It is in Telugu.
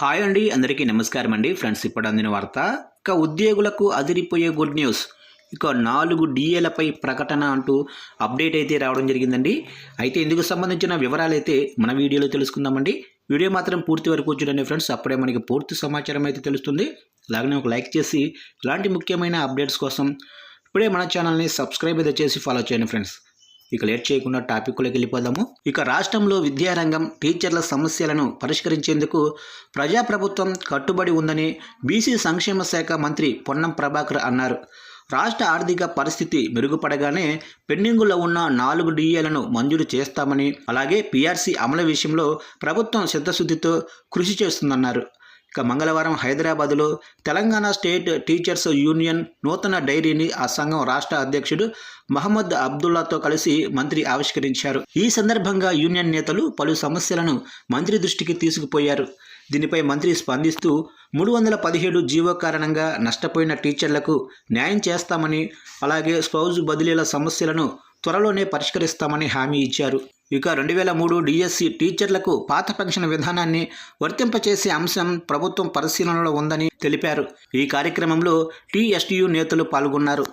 హాయ్ అండి అందరికీ నమస్కారం అండి. ఫ్రెండ్స్ ఇప్పుడు అందిన వార్త ఇక ఉద్యోగులకు అదిరిపోయే గుడ్ న్యూస్. ఇక నాలుగు డిఏలపై ప్రకటన అంటూ అప్డేట్ అయితే రావడం జరిగిందండి. అయితే ఇందుకు సంబంధించిన వివరాలు అయితే మన వీడియోలో తెలుసుకుందామండి. వీడియో మాత్రం పూర్తి వరకు చూడండి ఫ్రెండ్స్. అప్పుడే మనకి పూర్తి సమాచారం అయితే తెలుస్తుంది. అలాగనే ఒక లైక్ చేసి ఇలాంటి ముఖ్యమైన అప్డేట్స్ కోసం ఇప్పుడే మన ఛానల్ని సబ్స్క్రైబ్ అయితే చేసి ఫాలో చేయండి ఫ్రెండ్స్. ఇక లేట్ చేయకుండా టాపిక్లోకి వెళ్ళిపోదాము. ఇక రాష్ట్రంలో విద్యారంగం టీచర్ల సమస్యలను పరిష్కరించేందుకు ప్రజాప్రభుత్వం కట్టుబడి ఉందని బీసీ సంక్షేమ శాఖ మంత్రి పొన్నం ప్రభాకర్ అన్నారు. రాష్ట్ర ఆర్థిక పరిస్థితి మెరుగుపడగానే పెండింగులో ఉన్న నాలుగు డిఏలను మంజూరు చేస్తామని అలాగే పీఆర్సీ అమలు విషయంలో ప్రభుత్వం సిద్ధశుద్ధితో కృషి చేస్తుందన్నారు. ఇక మంగళవారం హైదరాబాద్లో తెలంగాణ స్టేట్ టీచర్స్ యూనియన్ నూతన డైరీని ఆ సంఘం రాష్ట్ర అధ్యక్షుడు మహమ్మద్ అబ్దుల్లాతో కలిసి మంత్రి ఆవిష్కరించారు. ఈ సందర్భంగా యూనియన్ నేతలు పలు సమస్యలను మంత్రి దృష్టికి తీసుకుపోయారు. దీనిపై మంత్రి స్పందిస్తూ మూడు వందల పదిహేడు జీవో కారణంగా నష్టపోయిన టీచర్లకు న్యాయం చేస్తామని అలాగే స్పౌజ్ బదిలీల సమస్యలను త్వరలోనే పరిష్కరిస్తామని హామీ ఇచ్చారు. ఇక రెండు వేల మూడు డిఎస్సి టీచర్లకు పాత పెన్షన్ విధానాన్ని వర్తింపచేసే అంశం ప్రభుత్వం పరిశీలనలో ఉందని తెలిపారు. ఈ కార్యక్రమంలో టీఎస్టీయు నేతలు పాల్గొన్నారు.